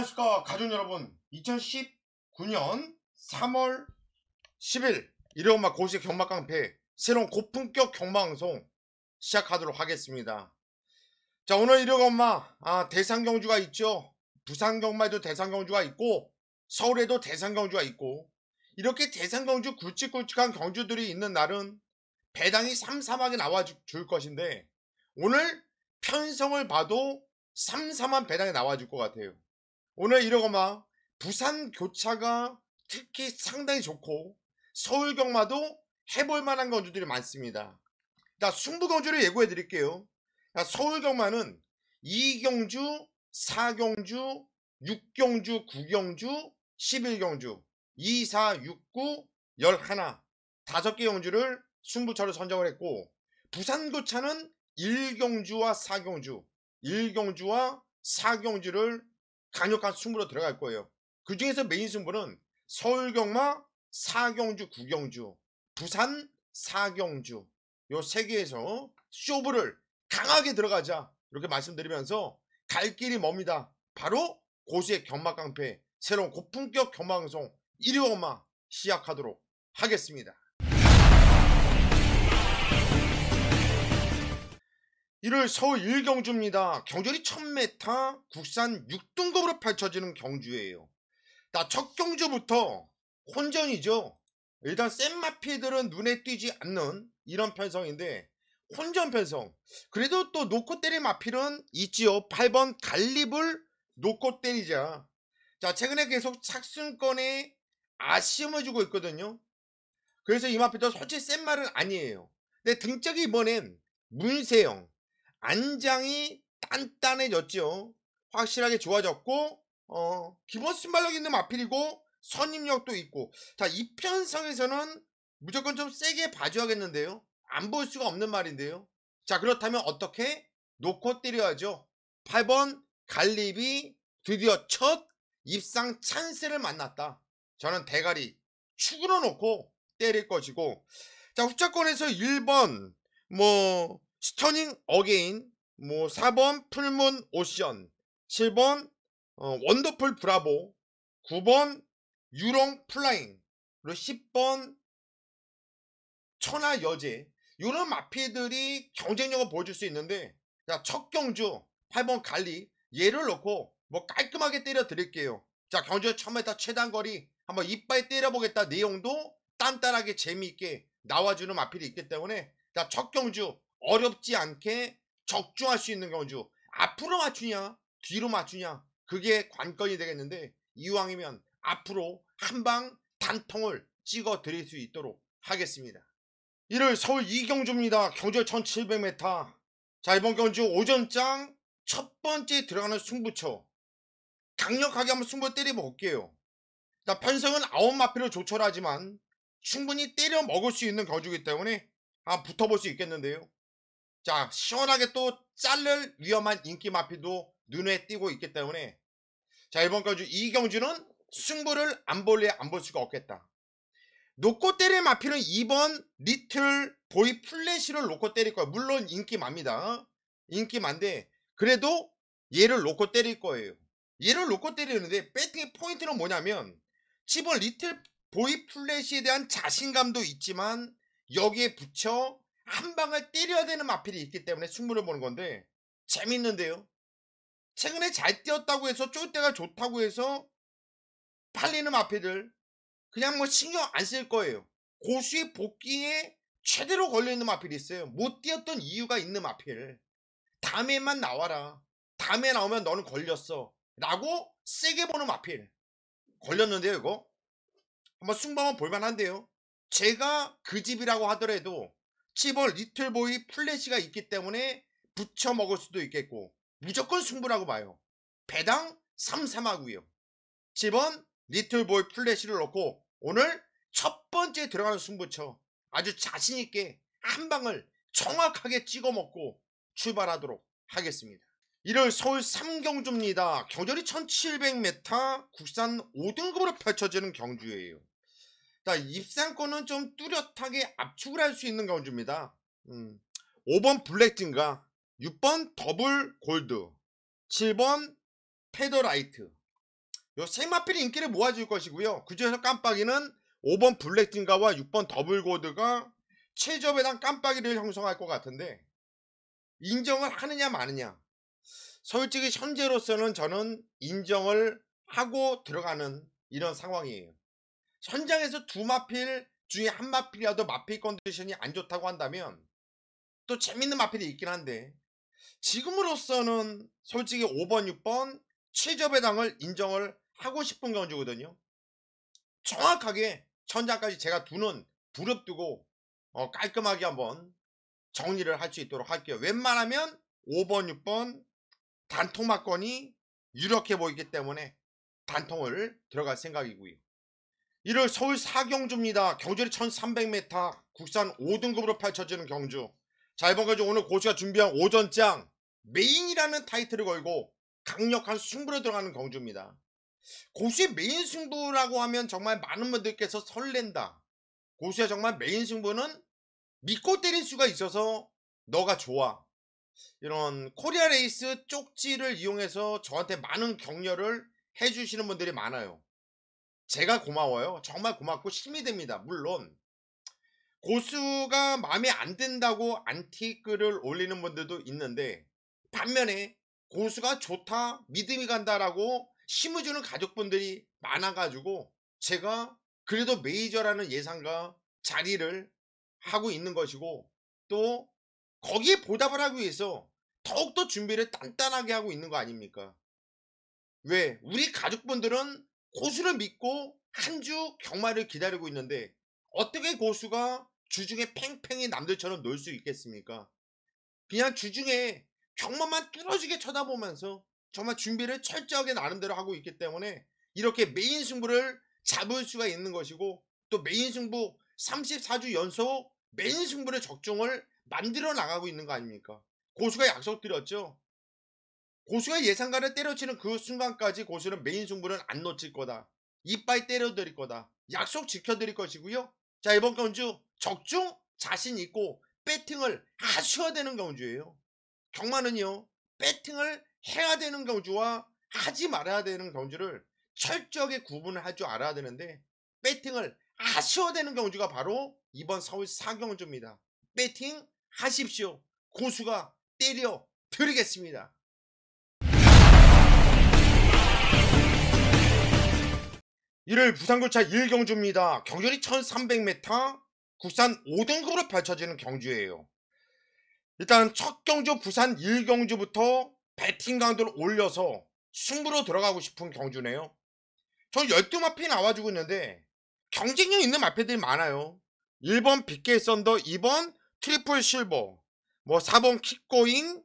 안녕하십니까 가족 여러분. 2019년 3월 10일 일요일마 고시 경마 깡패 새로운 고품격 경마방송 시작하도록 하겠습니다. 자 오늘 일요일 엄마 아, 대상 경주가 있죠. 부산 경마에도 대상 경주가 있고 서울에도 대상 경주가 있고 이렇게 대상 경주 굵직굵직한 경주들이 있는 날은 배당이 삼삼하게 나와줄 것인데 오늘 편성을 봐도 삼삼한 배당이 나와줄 것 같아요 오늘 이러고마 부산 교차가 특히 상당히 좋고 서울 경마도 해볼 만한 경주들이 많습니다. 자, 승부 경주를 예고해 드릴게요. 자, 서울 경마는 2경주, 4경주, 6경주, 9경주, 11경주, 2, 4, 6, 9, 11, 5개 경주를 승부처로 선정을 했고 부산 교차는 1경주와 4경주, 1경주와 4경주를 강력한 승부로 들어갈 거예요. 그 중에서 메인 승부는 서울 경마, 사경주, 구경주, 부산, 사경주 요 세 개에서 쇼부를 강하게 들어가자 이렇게 말씀드리면서 갈 길이 멉니다. 바로 고수의 경마 깡패 새로운 고품격 경마 방송 1위 엄마 시작하도록 하겠습니다. 1월 서울 1경주입니다. 경주이 1000m 국산 6등급으로 펼쳐지는 경주예요. 자, 첫 경주부터 혼전이죠. 일단 센 마피들은 눈에 띄지 않는 이런 편성인데 혼전 편성. 그래도 또 놓고 때릴 마필은 있지요. 8번 갈립을 놓고 때리자. 자, 최근에 계속 착순권에 아쉬움을 주고 있거든요. 그래서 이 마필도 솔직히 센 말은 아니에요. 근데 등짝이 이번엔 문세영, 안장이 단단해졌죠. 확실하게 좋아졌고 어, 기본 순발력 있는 마필이고 선임력도 있고 자이 편성에서는 무조건 좀 세게 봐줘야겠는데요. 안 볼 수가 없는 말인데요. 자 그렇다면 어떻게 놓고 때려야죠. 8번 갈립이 드디어 첫 입상 찬스를 만났다. 저는 대가리 축으로 놓고 때릴 것이고 자 후차권에서 1번 뭐 스터닝 어게인 뭐 4번 풀문 오션 7번 어, 원더풀 브라보 9번 유롱 플라잉 그리고 10번 천하 여제. 이런 마피들이 경쟁력을 보여줄 수 있는데 자, 첫 경주 8번 갈리 얘를 넣고 뭐 깔끔하게 때려 드릴게요. 자 경주 1000m 최단 거리 한번 이빨 때려보겠다 내용도 단단하게 재미있게 나와주는 마필이 있기 때문에 자 첫 경주 어렵지 않게 적중할 수 있는 경주 앞으로 맞추냐 뒤로 맞추냐 그게 관건이 되겠는데 이왕이면 앞으로 한 방 단통을 찍어 드릴 수 있도록 하겠습니다. 1월 서울 이경주입니다. 경주 1700m 자 이번 경주 오전장 첫 번째 들어가는 승부처. 강력하게 한번 승부 때려 볼게요. 자 편성은 아홉 마피로 조촐하지만 충분히 때려 먹을 수 있는 경주이기 때문에 아 붙어볼 수 있겠는데요 자 시원하게 또 자를 위험한 인기 마피도 눈에 띄고 있기 때문에 자 이번 경주 이 경주는 승부를 안 볼래 안 볼 수가 없겠다. 놓고 때릴 마피는 2번 리틀 보이 플래시를 놓고 때릴 거야 물론 인기 맙니다. 인기 많데 그래도 얘를 놓고 때릴 거예요. 얘를 놓고 때리는데 배팅의 포인트는 뭐냐면 10번 리틀 보이 플래시에 대한 자신감도 있지만 여기에 붙여 한 방을 때려야 되는 마필이 있기 때문에 승부를 보는 건데 재밌는데요. 최근에 잘 뛰었다고 해서 쫄 때가 좋다고 해서 팔리는 마필들 그냥 뭐 신경 안 쓸 거예요. 고수의 복귀에 최대로 걸려있는 마필이 있어요. 못 뛰었던 이유가 있는 마필. 다음에만 나와라. 다음에 나오면 너는 걸렸어. 라고 세게 보는 마필. 걸렸는데요 이거? 한번 승부 한번 볼만한데요. 제가 그 집이라고 하더라도 10월 리틀보이 플래시가 있기 때문에 붙여 먹을 수도 있겠고 무조건 승부라고 봐요. 배당 3, 3하고요. 10번 리틀보이 플래시를 넣고 오늘 첫 번째 들어가는 승부처 아주 자신있게 한 방을 정확하게 찍어 먹고 출발하도록 하겠습니다. 1월 서울 3경주입니다. 경절이 1700m 국산 5등급으로 펼쳐지는 경주예요. 자, 입상권은 좀 뚜렷하게 압축을 할 수 있는 경주입니다. 음, 5번 블랙진가, 6번 더블 골드, 7번 페더라이트, 요세 마필이 인기를 모아줄 것이고요. 그중에서 깜빡이는 5번 블랙진가와 6번 더블고드가 최저배당 깜빡이를 형성할 것 같은데 인정을 하느냐 마느냐 솔직히 현재로서는 저는 인정을 하고 들어가는 이런 상황이에요. 현장에서 두 마필 중에 한 마필이라도 마필 컨디션이 안 좋다고 한다면 또 재밌는 마필이 있긴 한데 지금으로서는 솔직히 5번, 6번 최저 배당을 인정을 하고 싶은 경주거든요. 정확하게 천장까지 제가 두는 부릅뜨고 어, 깔끔하게 한번 정리를 할 수 있도록 할게요. 웬만하면 5번, 6번 단통 막건이 유력해 보이기 때문에 단통을 들어갈 생각이고요. 1월 서울 사경주입니다. 경주리 1300m 국산 5등급으로 펼쳐지는 경주. 자 이번 경주 오늘 고수가 준비한 오전장 메인이라는 타이틀을 걸고 강력한 승부로 들어가는 경주입니다. 고수의 메인 승부라고 하면 정말 많은 분들께서 설렌다. 고수의 정말 메인 승부는 믿고 때릴 수가 있어서 너가 좋아. 이런 코리아 레이스 쪽지를 이용해서 저한테 많은 격려를 해주시는 분들이 많아요. 제가 고마워요. 정말 고맙고 힘이 됩니다. 물론 고수가 마음에 안 든다고 안티글을 올리는 분들도 있는데 반면에 고수가 좋다 믿음이 간다라고 힘을 주는 가족분들이 많아가지고 제가 그래도 메이저라는 예상과 자리를 하고 있는 것이고 또 거기에 보답을 하기 위해서 더욱더 준비를 단단하게 하고 있는 거 아닙니까? 왜? 우리 가족분들은 고수를 믿고 한 주 경마를 기다리고 있는데 어떻게 고수가 주중에 팽팽히 남들처럼 놀 수 있겠습니까? 그냥 주중에 경마만 뚫어지게 쳐다보면서 정말 준비를 철저하게 나름대로 하고 있기 때문에 이렇게 메인 승부를 잡을 수가 있는 것이고 또 메인 승부 34주 연속 메인 승부를 적중을 만들어 나가고 있는 거 아닙니까? 고수가 약속드렸죠. 고수가 예상가를 때려치는 그 순간까지 고수는 메인 승부는 안 놓칠 거다. 이빨 때려드릴 거다. 약속 지켜드릴 것이고요. 자 이번 경주 적중 자신 있고 배팅을 하셔야 되는 경주예요. 경마는요 배팅을 해야 되는 경주와 하지 말아야 되는 경주를 철저하게 구분을 할 줄 알아야 되는데 배팅을 하셔야 되는 경주가 바로 이번 서울 사경주입니다. 배팅 하십시오. 고수가 때려 드리겠습니다. 이를 부산교차 1경주입니다. 경주리 1300m 국산 5등급으로 펼쳐지는 경주예요. 일단 첫 경주 부산 1경주부터 배팅 강도를 올려서 승부로 들어가고 싶은 경주네요. 저 12마피 나와주고 있는데 경쟁력 있는 마피들이 많아요. 1번 빅게 썬더, 2번 트리플 실버, 뭐 4번 킥고잉,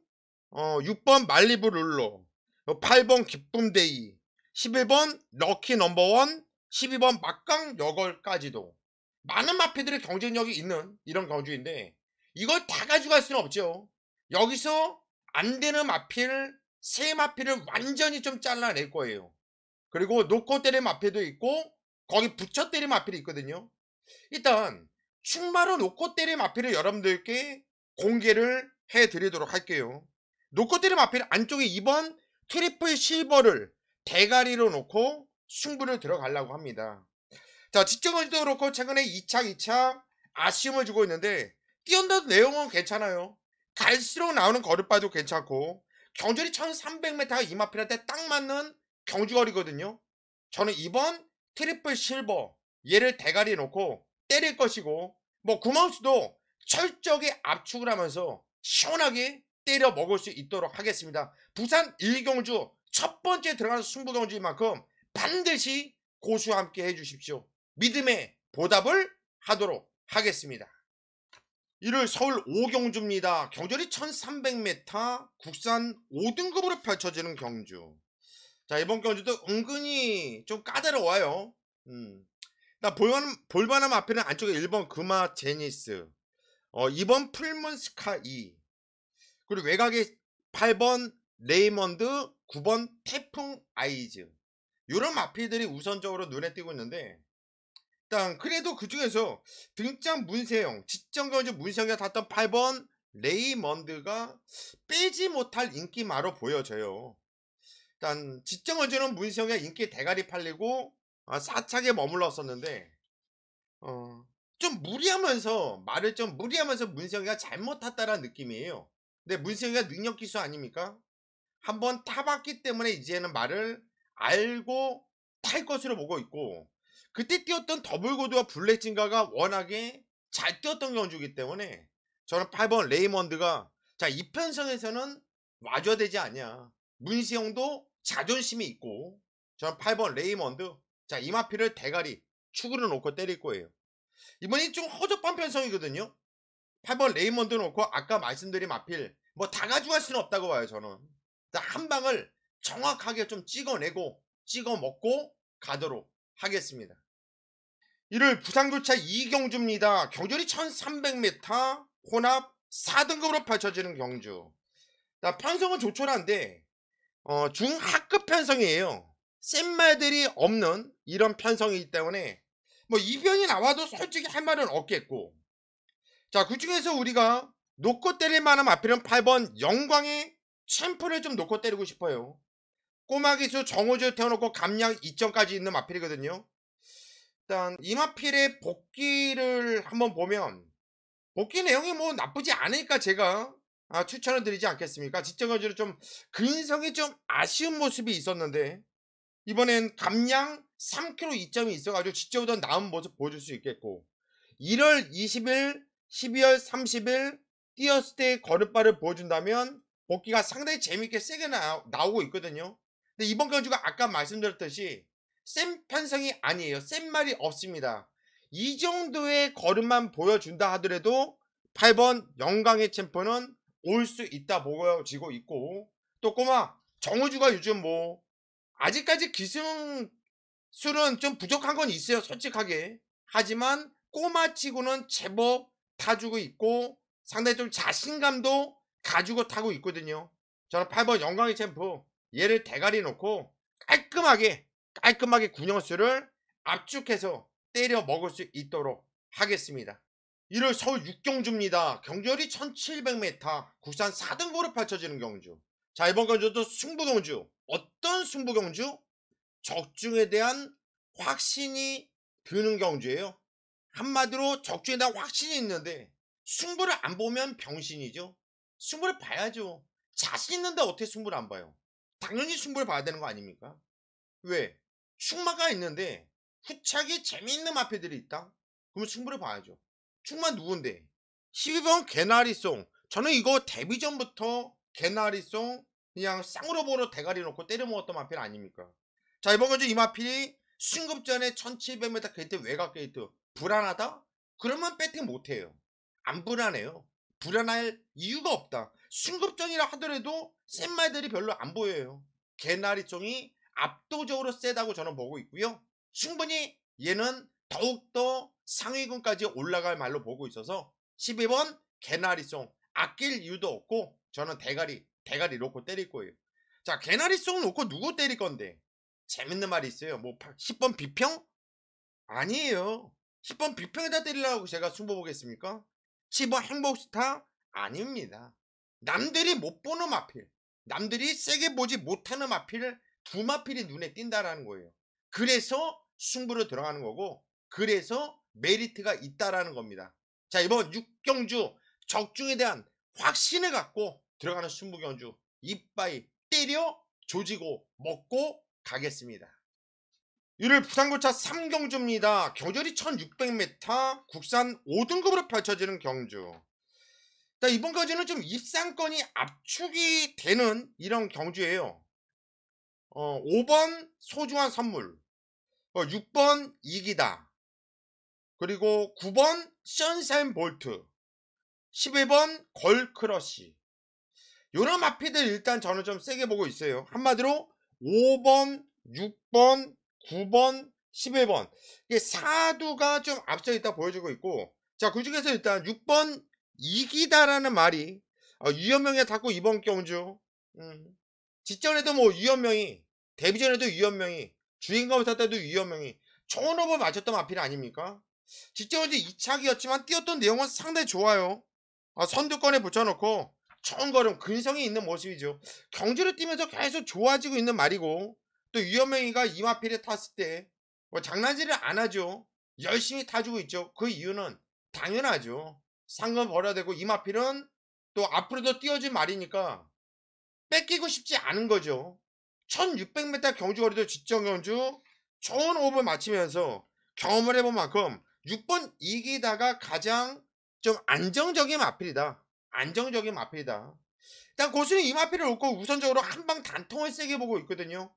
어 6번 말리브 룰러, 8번 뭐 기쁨데이, 11번 럭키 넘버원, 12번 막강 여걸까지도 많은 마피들의 경쟁력이 있는 이런 경주인데 이걸 다 가져갈 수는 없죠. 여기서 안 되는 마필 세 마필을 완전히 좀 잘라낼 거예요. 그리고 놓고 때린 마필도 있고 거기 붙여 때린 마필이 있거든요. 일단 충마로 놓고 때린 마필을 여러분들께 공개를 해드리도록 할게요. 놓고 때린 마필 안쪽에 2번 트리플 실버를 대가리로 놓고 승부를 들어가려고 합니다. 자, 직전까지도 그렇고 최근에 2차, 2차 아쉬움을 주고 있는데 뛰어온다도 내용은 괜찮아요. 갈수록 나오는 거리바도 괜찮고 경주리 1300m가 이마필한테 딱 맞는 경주거리거든요. 저는 이번 트리플 실버 얘를 대가리에 놓고 때릴 것이고 뭐 구마우스도 철저하게 압축을 하면서 시원하게 때려 먹을 수 있도록 하겠습니다. 부산 1경주 첫 번째 들어가는 승부경주인 만큼 반드시 고수와 함께 해주십시오. 믿음의 보답을 하도록 하겠습니다. 1월 서울 5경주입니다. 경주리 1300m 국산 5등급으로 펼쳐지는 경주. 자 이번 경주도 은근히 좀 까다로워요. 음. 볼만한, 볼만한 앞에는 안쪽에 1번 금화 제니스 어, 2번 풀문 스카 2 그리고 외곽에 8번 레이먼드 9번 태풍 아이즈 이런 마필들이 우선적으로 눈에 띄고 있는데 일단 그래도 그 중에서 등장 문세영 직전경주 문세영이 탔던 8번 레이먼드가 빼지 못할 인기마로 보여져요 일단 지정어주는 문세영의 인기 대가리 팔리고 아, 사착에 머물렀었는데 어, 좀 무리하면서 말을 좀 무리하면서 문세영이가 잘못 탔다라는 느낌이에요. 근데 문세영이가 능력 기수 아닙니까? 한번 타봤기 때문에 이제는 말을 알고 탈 것으로 보고 있고 그때 뛰었던 더블고드와 블랙진가가 워낙에 잘 뛰었던 경주이기 때문에 저는 8번 레이먼드가 자 이편성에서는 와줘야 되지 않냐. 문시영도 자존심이 있고 저는 8번 레이먼드 자 이마피를 대가리 축으로 놓고 때릴 거예요. 이번이 좀 허접한 편성이거든요. 8번 레이먼드 놓고 아까 말씀드린 마필 뭐 다 가져갈 수는 없다고 봐요 저는. 한 방을 정확하게 좀 찍어내고 찍어 먹고 가도록 하겠습니다. 이를 부산교차 이경주입니다. 경주이 1300m 혼합 4등급으로 펼쳐지는 경주. 편성은 조촐한데 어, 중하급 편성이에요. 센 말들이 없는 이런 편성이기 때문에 뭐 이변이 나와도 솔직히 할 말은 없겠고 자 그 중에서 우리가 놓고 때릴 만한 마필은 8번 영광의 챔프를 좀 놓고 때리고 싶어요. 꼬마 기수 정호주 태워놓고 감량 2점까지 있는 마필이거든요. 일단 이 마필의 복귀를 한번 보면 복귀 내용이 뭐 나쁘지 않으니까 제가 아, 추천을 드리지 않겠습니까? 지적어주로 좀 근성이 좀 아쉬운 모습이 있었는데 이번엔 감량 3kg 2점이 있어가지고 지적보다 나은 모습 보여줄 수 있겠고 1월 20일, 12월 30일 뛰었을 때 걸음발을 보여준다면 복귀가 상당히 재밌게 세게 나, 나오고 있거든요. 근데 이번 경주가 아까 말씀드렸듯이 센 편성이 아니에요. 센 말이 없습니다. 이 정도의 걸음만 보여준다 하더라도 8번 영광의 챔프는 올 수 있다 보여지고 있고 또 꼬마 정우주가 요즘 뭐 아직까지 기승 술은 좀 부족한 건 있어요 솔직하게 하지만 꼬마치고는 제법 타주고 있고 상당히 좀 자신감도 가지고 타고 있거든요 저는 8번 영광의 챔프 얘를 대가리 놓고 깔끔하게 깔끔하게 군영수를 압축해서 때려 먹을 수 있도록 하겠습니다. 1월 서울 6경주입니다. 경주열이 1700m 국산 4등고로 펼쳐지는 경주. 자 이번 경주도 승부경주. 어떤 승부경주? 적중에 대한 확신이 드는 경주예요. 한마디로 적중에 대한 확신이 있는데 승부를 안 보면 병신이죠. 승부를 봐야죠. 자신 있는데 어떻게 승부를 안 봐요? 당연히 승부를 봐야 되는 거 아닙니까? 왜? 충마가 있는데 후착이 재미있는 마패들이 있다? 그러면 승부를 봐야죠. 충마 누군데? 12번 개나리송. 저는 이거 데뷔 전부터 개나리송 그냥 쌍으로 보러 대가리 놓고 때려 먹었던 마필 아닙니까? 자 이번 건이 마필이 승급전에 1700m 게이트 외곽 게이트 불안하다? 그러면 배팅 못해요. 안 불안해요. 불안할 이유가 없다. 승급전이라 하더라도 센 말들이 별로 안 보여요. 개나리종이 압도적으로 세다고 저는 보고 있고요. 충분히 얘는 더욱더 상위군까지 올라갈 말로 보고 있어서 12번 개나리송 아낄 이유도 없고 저는 대가리 대가리 놓고 때릴 거예요. 자 개나리송 놓고 누구 때릴 건데 재밌는 말이 있어요. 뭐 10번 비평? 아니에요. 10번 비평에다 때리려고 제가 승부 보겠습니까? 10번 행복스타? 아닙니다. 남들이 못 보는 마필, 남들이 세게 보지 못하는 마필을 두 마필이 눈에 띈다라는 거예요. 그래서 승부로 들어가는 거고, 그래서 메리트가 있다라는 겁니다. 자, 이번 육경주 적중에 대한 확신을 갖고 들어가는 승부경주 이빠이 때려 조지고 먹고 가겠습니다. 1월 부산고차 3경주입니다. 경절이 1600m 국산 5등급으로 펼쳐지는 경주. 자, 이번 경주는 좀 입상권이 압축이 되는 이런 경주예요. 어, 5번 소중한 선물, 어, 6번 이기다, 그리고 9번 션샤인 볼트, 11번 걸크러쉬. 요런 마피들 일단 저는 좀 세게 보고 있어요. 한마디로 5번, 6번, 9번, 11번. 이게 사두가 좀 앞서 있다 보여주고 있고, 자, 그 중에서 일단 6번 이기다라는 말이 어, 유현명이 닫고 이번 경주 음. 직전에도 뭐 유현명이 데뷔전에도 유현명이 주인공을 탔때도 유현명이 좋은 호흡을 맞췄던 마필 아닙니까? 직전에 2차기였지만 뛰었던 내용은 상당히 좋아요 아, 선두권에 붙여놓고 처음 걸음 근성이 있는 모습이죠. 경주를 뛰면서 계속 좋아지고 있는 말이고 또 유현명이가 이마필에 탔을 때 뭐 장난질을 안 하죠. 열심히 타주고 있죠. 그 이유는 당연하죠. 상금 벌어야 되고 이마필은 또 앞으로도 뛰어줄 말이니까 뺏기고 싶지 않은 거죠. 1600m 경주거리도 직전 경주 좋은 호흡을 마치면서 경험을 해본 만큼 6번 이기다가 가장 좀 안정적인 마필이다. 안정적인 마필이다. 일단 고수는 이 마필을 놓고 우선적으로 한 방 단통을 세게 보고 있거든요.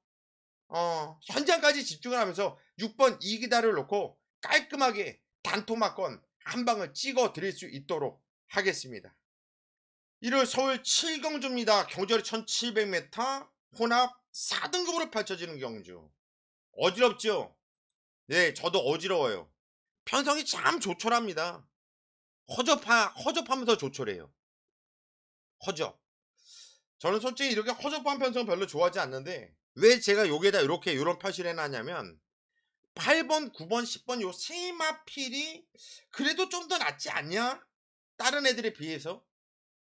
어, 현장까지 집중을 하면서 6번 이기다를 놓고 깔끔하게 단통 맞건 한 방을 찍어 드릴 수 있도록 하겠습니다. 1월 서울 7경주입니다. 경주거리 1700m 혼합 4등급으로 펼쳐지는 경주. 어지럽죠? 네, 저도 어지러워요. 편성이 참 조촐합니다. 허접하, 허접하면서 조촐해요. 허접. 저는 솔직히 이렇게 허접한 편성 별로 좋아하지 않는데 왜 제가 여기에다 이렇게 이런 표시를 해놨냐면 8번, 9번, 10번 요 세 마필이 그래도 좀 더 낫지 않냐? 다른 애들에 비해서?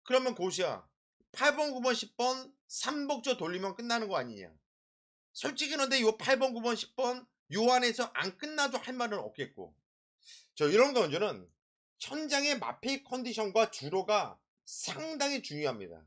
그러면 고시야 8번, 9번, 10번 3복조 돌리면 끝나는 거 아니냐? 솔직히 그런데 요 8번, 9번, 10번 요 안에서 안 끝나도 할 말은 없겠고 저 이런 경주는 천장의 마페이 컨디션과 주로가 상당히 중요합니다.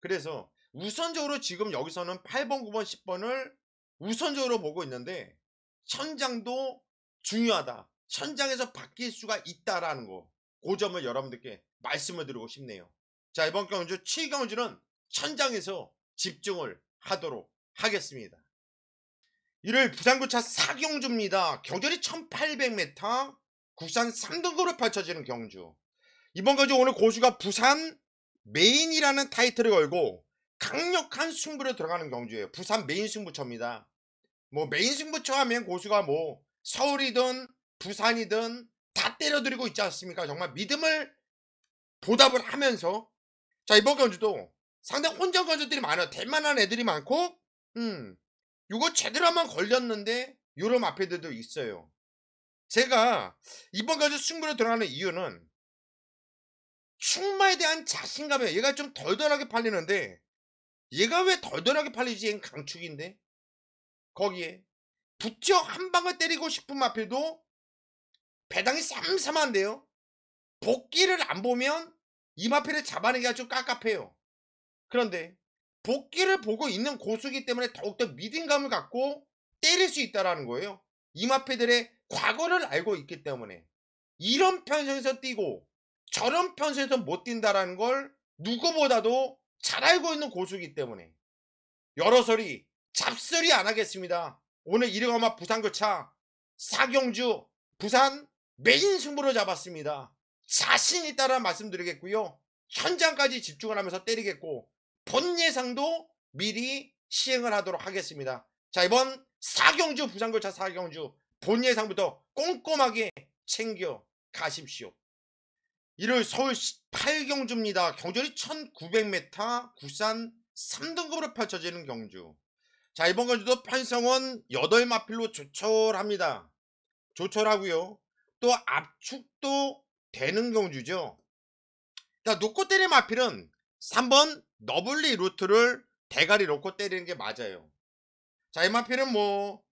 그래서 우선적으로 지금 여기서는 8번, 9번, 10번을 우선적으로 보고 있는데 천장도 중요하다. 천장에서 바뀔 수가 있다라는 거. 그 점을 여러분들께 말씀을 드리고 싶네요. 자 이번 경주 7경주는 천장에서 집중을 하도록 하겠습니다. 1월 부산구차 4경주입니다. 경주이 1800m 국산 3등급으로 펼쳐지는 경주. 이번 경주 오늘 고수가 부산 메인이라는 타이틀을 걸고 강력한 승부로 들어가는 경주예요. 부산 메인 승부처입니다. 뭐 메인 승부처 하면 고수가 뭐 서울이든 부산이든 다 때려드리고 있지 않습니까? 정말 믿음을 보답을 하면서 자 이번 경주도 상당히 혼전 경주들이 많아요. 대만한 애들이 많고 음 요거 제대로 한번 걸렸는데 요런 앞에들도 있어요. 제가 이번 경주 승부로 들어가는 이유는 충마에 대한 자신감이에요. 얘가 좀 덜덜하게 팔리는데 얘가 왜 덜덜하게 팔리지? 얘는 강축인데 거기에 붙여 한 방을 때리고 싶은 마필도 배당이 쌈쌈한데요. 복귀를 안 보면 이 마필을 잡아내기가 좀 깝깝해요. 그런데 복귀를 보고 있는 고수기 때문에 더욱더 믿음감을 갖고 때릴 수 있다라는 거예요. 이마패들의 과거를 알고 있기 때문에 이런 편성에서 뛰고 저런 편성에서 못 뛴다라는 걸 누구보다도 잘 알고 있는 고수기 때문에 여러 소리 잡소리 안 하겠습니다. 오늘 이르가마 부산교차 사경주 부산 메인 승부로 잡았습니다. 자신 있다라 말씀드리겠고요. 현장까지 집중을 하면서 때리겠고 본 예상도 미리 시행을 하도록 하겠습니다. 자 이번 사경주 부산교차 사경주 본 예상부터 꼼꼼하게 챙겨 가십시오. 1월 서울 8경주입니다. 경주이 1900m 구산 3등급으로 펼쳐지는 경주. 자 이번 경주도 편성은 8마필로 조촐합니다. 조촐하고요. 또 압축도 되는 경주죠. 자 놓고 때린 마필은 3번 너블리 루트를 대가리 놓고 때리는 게 맞아요. 자 이 마필은 뭐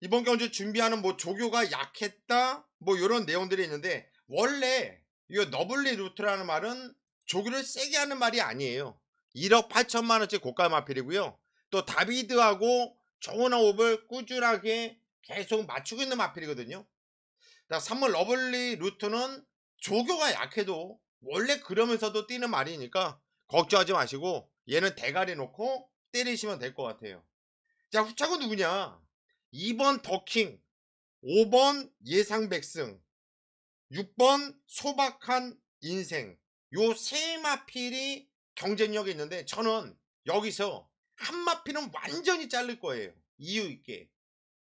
이번 경주 준비하는 뭐 조교가 약했다 뭐 이런 내용들이 있는데 원래 이 너블리 루트라는 말은 조교를 세게 하는 말이 아니에요. 1억 8천만 원짜리 고가 마필이고요. 또 다비드하고 좋은 호흡을 꾸준하게 계속 맞추고 있는 마필이거든요. 3번 러블리 루트는 조교가 약해도 원래 그러면서도 뛰는 말이니까 걱정하지 마시고 얘는 대가리 놓고 때리시면 될 것 같아요. 자 후차고 누구냐? 2번 더킹, 5번 예상백승, 6번 소박한 인생 요 세 마필이 경쟁력이 있는데 저는 여기서 한 마필은 완전히 자를 거예요. 이유 있게.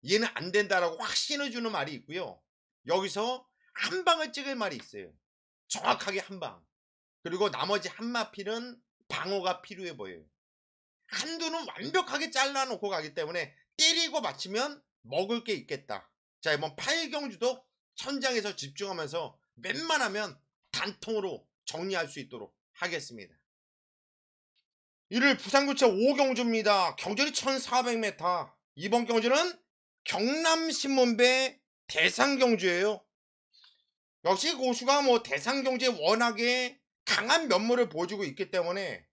얘는 안 된다라고 확신을 주는 말이 있고요. 여기서 한 방을 찍을 말이 있어요. 정확하게 한 방. 그리고 나머지 한 마필은 방어가 필요해 보여요. 한두는 완벽하게 잘라놓고 가기 때문에 때리고 맞추면 먹을 게 있겠다. 자 이번 8경주도 천장에서 집중하면서 웬만하면 단통으로 정리할 수 있도록 하겠습니다. 이를 부산구청 5경주입니다. 경전이 1400m. 이번 경주는 경남신문배 대상경주예요. 역시 고수가 뭐 대상경주에 워낙에 강한 면모를 보여주고 있기 때문에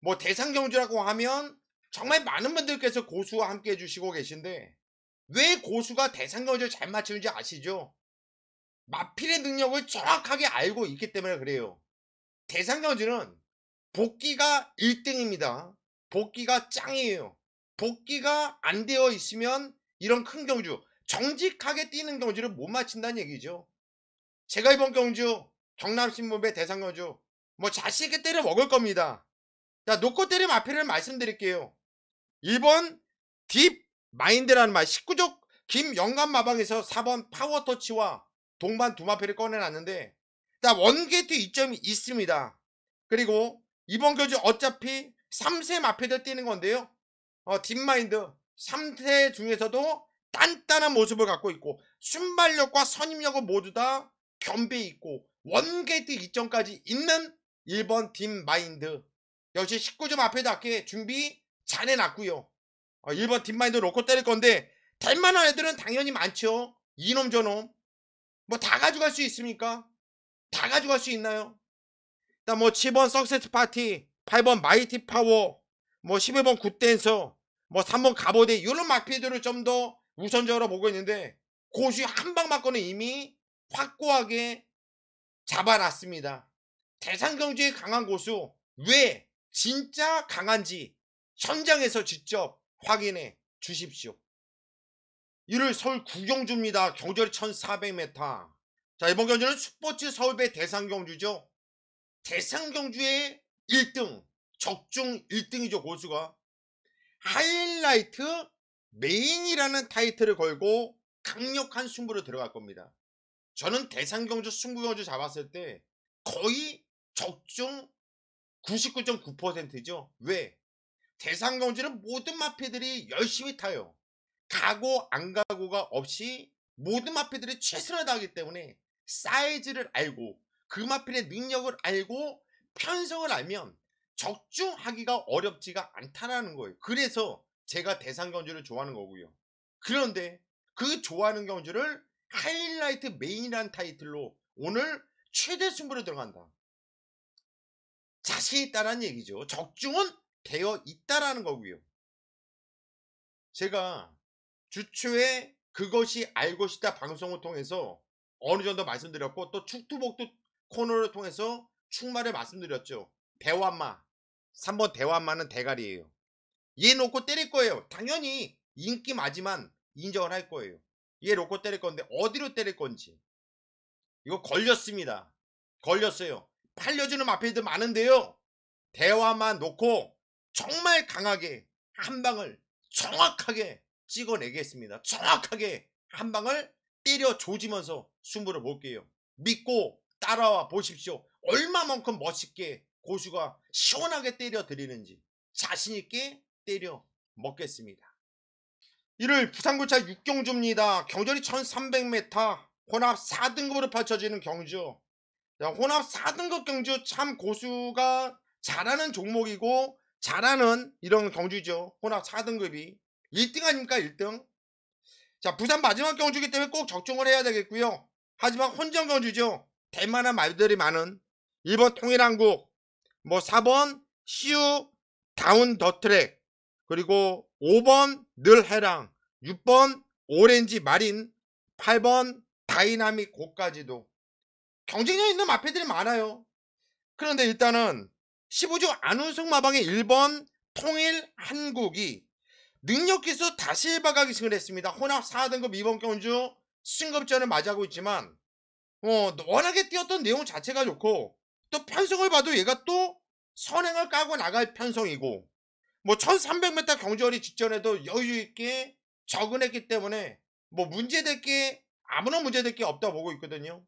뭐 대상경주라고 하면 정말 많은 분들께서 고수와 함께 해주시고 계신데 왜 고수가 대상경주를 잘 맞추는지 아시죠? 마필의 능력을 정확하게 알고 있기 때문에 그래요. 대상경주는 복귀가 1등입니다. 복귀가 짱이에요. 복귀가 안 되어 있으면 이런 큰 경주, 정직하게 뛰는 경주를 못 마친다는 얘기죠. 제가 이번 경주, 경남신문배 대상 경주, 뭐 자신있게 때려 먹을 겁니다. 자, 놓고 때림 앞에를 말씀드릴게요. 1번 딥 마인드라는 말, 19족 김영감 마방에서 4번 파워터치와 동반 두 마패를 꺼내놨는데, 자, 원게이트 이점이 있습니다. 그리고 이번 교주 어차피 3세 마패들 뛰는 건데요. 어, 딥마인드 3세 중에서도 단단한 모습을 갖고 있고 순발력과 선임력은 모두 다 겸비 있고 원게이트 이점까지 있는 1번 딥마인드 역시 19점 앞에답게 준비 잘 해놨고요. 어, 1번 딥마인드 놓고 때릴 건데 될 만한 애들은 당연히 많죠. 이놈 저놈 뭐 다 가져갈 수 있습니까? 다 가져갈 수 있나요? 일단 뭐 7번 석세스 파티, 8번 마이티 파워, 뭐 11번 굿댄서, 뭐 3번 가보대 이런 마피들을 좀 더 우선적으로 보고 있는데 고수 한 방 맞고는 이미 확고하게 잡아놨습니다. 대상 경주의 강한 고수 왜 진짜 강한지 현장에서 직접 확인해 주십시오. 이를 서울 구경주입니다. 경주리 1400m. 자 이번 경주는 스포츠 서울배 대상 경주죠. 대상경주의 1등 적중 1등이죠 고수가. 하이라이트 메인이라는 타이틀을 걸고 강력한 승부로 들어갈 겁니다. 저는 대상경주 승부경주 잡았을 때 거의 적중 99.9%죠. 왜? 대상경주는 모든 마피들이 열심히 타요. 가고 안 가고가 없이 모든 마피들이 최선을 다하기 때문에 사이즈를 알고 그 마필의 능력을 알고 편성을 알면 적중하기가 어렵지가 않다라는 거예요. 그래서 제가 대상 경주를 좋아하는 거고요. 그런데 그 좋아하는 경주를 하이라이트 메인이라는 타이틀로 오늘 최대 승부로 들어간다. 자신 있다라는 얘기죠. 적중은 되어 있다라는 거고요. 제가 주초에 그것이 알고 싶다 방송을 통해서 어느 정도 말씀드렸고 또 축투복도 코너를 통해서 충마를 말씀드렸죠. 대환마. 3번 대환마는 대가리예요. 얘 놓고 때릴 거예요. 당연히 인기 맞지만 인정을 할 거예요. 얘 놓고 때릴 건데 어디로 때릴 건지. 이거 걸렸습니다. 걸렸어요. 팔려주는 마필들 많은데요. 대화만 놓고 정말 강하게 한 방을 정확하게 찍어내겠습니다. 정확하게 한 방을 때려 조지면서 승부를 볼게요. 믿고 따라와 보십시오. 얼마만큼 멋있게 고수가 시원하게 때려 드리는지 자신있게 때려 먹겠습니다. 이를 부산구차 6경주입니다. 경절이 1300m 혼합 4등급으로 펼쳐지는 경주. 혼합 4등급 경주 참 고수가 잘하는 종목이고 잘하는 이런 경주죠. 혼합 4등급이 1등 아닙니까 1등? 자 부산 마지막 경주기 때문에 꼭 적중을 해야 되겠고요. 하지만 혼전 경주죠. 대만한 말들이 많은 1번 통일한국 뭐 4번 시우 다운 더 트랙 그리고 5번 늘 해랑 6번 오렌지 마린 8번 다이나믹 고까지도. 경쟁력 있는 마패들이 많아요. 그런데 일단은 15조 안우승 마방의 1번 통일 한국이 능력기수 다시 바가 기 승을 했습니다. 혼합 4등급 2번 경주 승급전을 맞이하고 있지만 어, 워낙에 뛰었던 내용 자체가 좋고 또 편성을 봐도 얘가 또 선행을 까고 나갈 편성이고 뭐 1300m 경주거리 직전에도 여유있게 적응했기 때문에 뭐 문제될 게 아무런 문제될 게 없다고 보고 있거든요.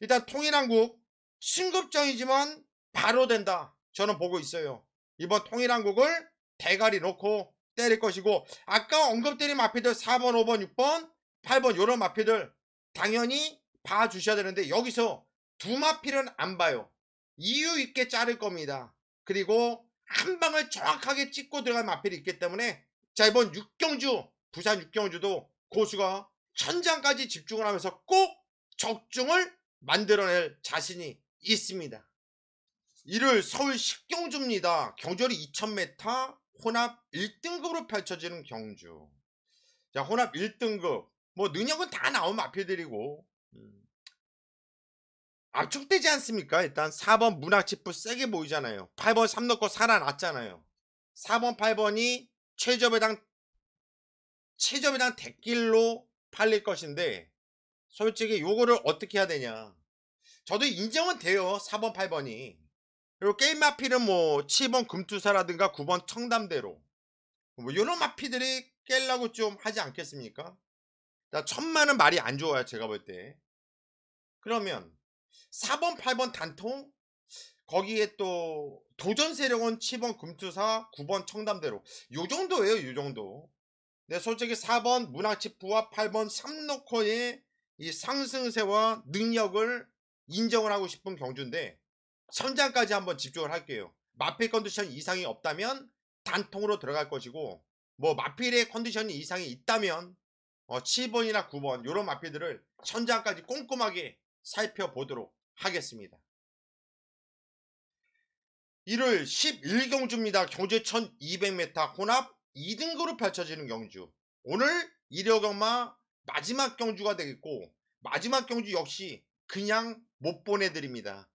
일단 통일한국 승급전이지만 바로 된다. 저는 보고 있어요. 이번 통일한국을 대가리 놓고 때릴 것이고 아까 언급드린 마피들 4번 5번 6번 8번 요런 마피들 당연히 봐주셔야 되는데 여기서 두마필은 안 봐요. 이유 있게 자를 겁니다. 그리고 한 방을 정확하게 찍고 들어간 마필이 있기 때문에 자 이번 육경주 부산 육경주도 고수가 천장까지 집중을 하면서 꼭 적중을 만들어낼 자신이 있습니다. 이를 서울 식경주입니다. 경주리 2000m 혼합 1등급으로 펼쳐지는 경주. 자 혼합 1등급 뭐 능력은 다 나온 마필들이고 음. 압축되지 않습니까? 일단 4번 문학집부 세게 보이잖아요. 8번 3 넣고 살아났잖아요. 4번 8번이 최저배당 최저배당 대길로 팔릴 것인데 솔직히 요거를 어떻게 해야 되냐 저도 인정은 돼요 4번 8번이 그리고 게임 마필은 뭐 7번 금투사라든가 9번 청담대로 뭐 요런 마피들이 깰라고 좀 하지 않겠습니까 천만은 말이 안 좋아요 제가 볼 때 그러면 4번 8번 단통? 거기에 또 도전 세력은 7번 금투사 9번 청담대로. 요 정도예요 요 정도. 네, 솔직히 4번 문학치프와 8번 삼노커의 이 상승세와 능력을 인정을 하고 싶은 경주인데 선장까지 한번 집중을 할게요. 마필 컨디션 이상이 없다면 단통으로 들어갈 것이고 뭐 마필의 컨디션이 이상이 있다면 어, 7번이나 9번 이런 마필들을 천장까지 꼼꼼하게 살펴보도록 하겠습니다. 1월 11 경주입니다. 경주 1200m 혼합 2등급으로 펼쳐지는 경주. 오늘 일요경마 마지막 경주가 되겠고 마지막 경주 역시 그냥 못 보내드립니다.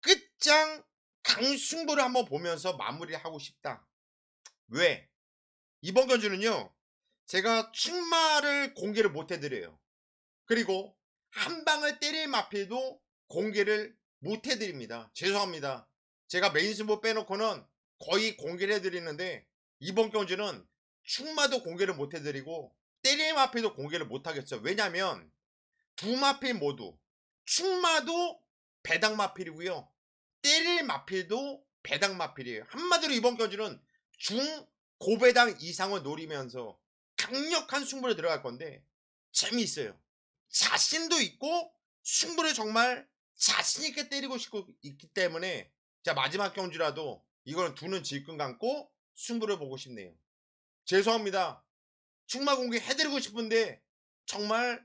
끝장 강승부를 한번 보면서 마무리하고 싶다. 왜? 이번 경주는요. 제가 충마를 공개를 못 해드려요. 그리고 한 방을 때릴 마필도 공개를 못 해드립니다. 죄송합니다. 제가 메인 승부 빼놓고는 거의 공개를 해드리는데 이번 경주는 충마도 공개를 못 해드리고 때림 앞에도 공개를 못 하겠어요. 왜냐면 두 마필 모두 충마도 배당 마필이고요. 때릴 마필도 배당 마필이에요. 한마디로 이번 경주는 중 고배당 이상을 노리면서 강력한 승부를 들어갈 건데 재미있어요. 자신도 있고 승부를 정말 자신 있게 때리고 싶고 있기 때문에 자 마지막 경주라도 이거는 두는 질끈 감고 승부를 보고 싶네요. 죄송합니다. 충마 공개 해드리고 싶은데 정말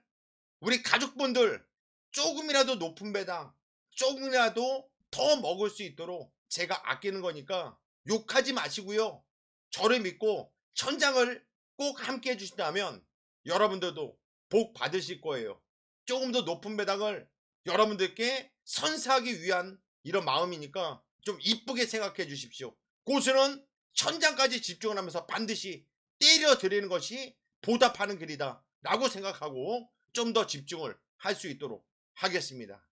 우리 가족분들 조금이라도 높은 배당 조금이라도 더 먹을 수 있도록 제가 아끼는 거니까 욕하지 마시고요. 저를 믿고 천장을 꼭 함께 해주신다면 여러분들도 복 받으실 거예요. 조금 더 높은 배당을 여러분들께 선사하기 위한 이런 마음이니까 좀 이쁘게 생각해 주십시오. 고수는 천장까지 집중을 하면서 반드시 때려 드리는 것이 보답하는 길이다 라고 생각하고 좀 더 집중을 할 수 있도록 하겠습니다.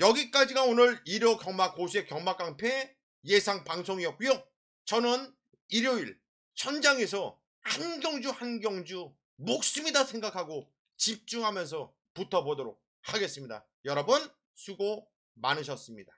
여기까지가 오늘 일요 경마 고수의 경마 깡패 예상 방송이었고요. 저는 일요일 현장에서 한 경주 한 경주 목숨이다 생각하고 집중하면서 붙어보도록 하겠습니다. 여러분 수고 많으셨습니다.